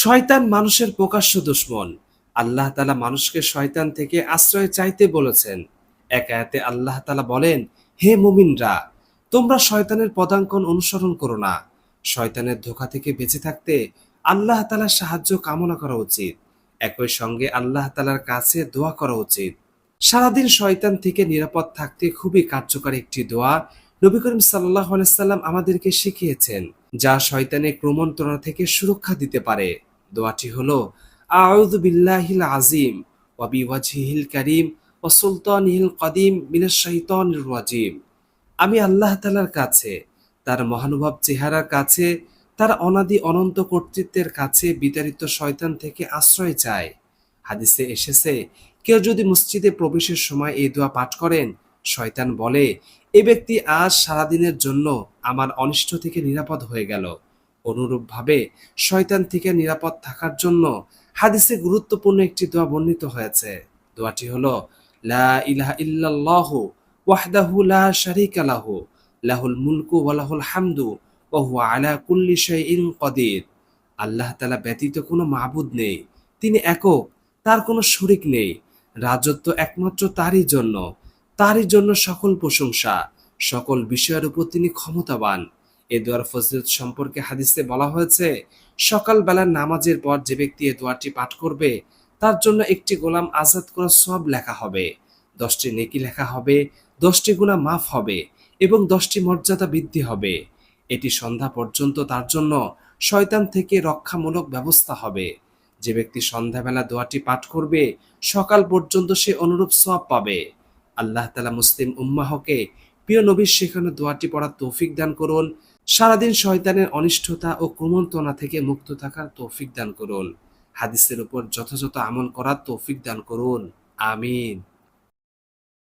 শয়তান মানুষের প্রকাশ্য দুশ্মন। আল্লাহ তালা মানুষকে শয়তান থেকে আশ্রয় চাইতে বলেছেন। এক আয়াতে আল্লাহ তালা বলেন, হে মুমিনরা, তোমরা শয়তানের পদাঙ্কন অনুসরণ করো না। শয়তানের ধোকা থেকে বেঁচে থাকতে আল্লাহ তালার সাহায্য কামনা করা উচিত। একই সঙ্গে আল্লাহ তালার কাছে দোয়া করা উচিত। সারাদিন শয়তান থেকে নিরাপদ থাকতে খুবই কার্যকর একটি দোয়া নবী করিম সাল্লাহ আলাইসাল্লাম আমাদেরকে শিখিয়েছেন। যা শয়তানের ক্রমন্তরণা থেকে সুরক্ষা দিতে পারে। দোয়াটি হলো, আউযু বিল্লাহিল আজিম ওয়া বিওয়াজহিল কারীম ওয়া সুলতানিহিল কদিম রাজিম। আমি আল্লাহ তাআলার কাছে, তার মহানুভব চেহারার কাছে, তার অনাদি অনন্ত কর্তৃত্বের কাছে বিতাড়িত শয়তান থেকে আশ্রয় চায় হাদিসে এসেছে, কেউ যদি মসজিদে প্রবেশের সময় এই দোয়া পাঠ করেন, শয়তান বলে এ ব্যক্তি আজ সারাদিনের জন্য আমার অনিষ্ট থেকে নিরাপদ হয়ে গেল। অনুরূপভাবে শয়তান থেকে নিরাপদ থাকার জন্য হাদিসে গুরুত্বপূর্ণ একটি দোয়া বর্ণিত হয়েছে। দোয়াটি হলো, লা ইলাহা ইল্লাল্লাহু ওয়াহদাহু লা শারীকা লাহু, লাহুল মুলকু ওয়া লাহুল হামদু ওয়া হুয়া আলা কুল্লি শাইইন কদির। আল্লাহ তাআলা ব্যতীত কোনো মাবুদ নেই, তিনি একক, তার কোনো শরিক নেই, রাজত্ব একমাত্র তারই জন্য। তারই জন্য সকল প্রশংসা, সকল বিষয়ের উপর তিনি ক্ষমতাবান। এ দোয়ার ফজিলত সম্পর্কে হাদিসে বলা হয়েছে, সকালবেলার নামাজের পর যে ব্যক্তি এ দোয়াটি পাঠ করবে, তার জন্য একটি গোলাম আজাদ করা সব লেখা হবে। দশটি নেকি লেখা হবে, দশটি গুণা মাফ হবে এবং দশটি মর্যাদা বৃদ্ধি হবে। এটি সন্ধ্যা পর্যন্ত তার জন্য শয়তান থেকে রক্ষামূলক ব্যবস্থা হবে। যে ব্যক্তি সন্ধ্যাবেলা দোয়াটি পাঠ করবে, সকাল পর্যন্ত সে অনুরূপ সব পাবে। আল্লাহ তালা মুসলিম উম্মাহকে প্রিয় নবীর শেখানো দোয়াটি পড়ার তৌফিক দান করুন। সারাদিন শয়তানের অনিষ্ঠতা ও কুমন্তনা থেকে মুক্ত থাকার তৌফিক দান করুন। হাদিসের উপর যথাযথ আমল করার তৌফিক দান করুন। আমিন।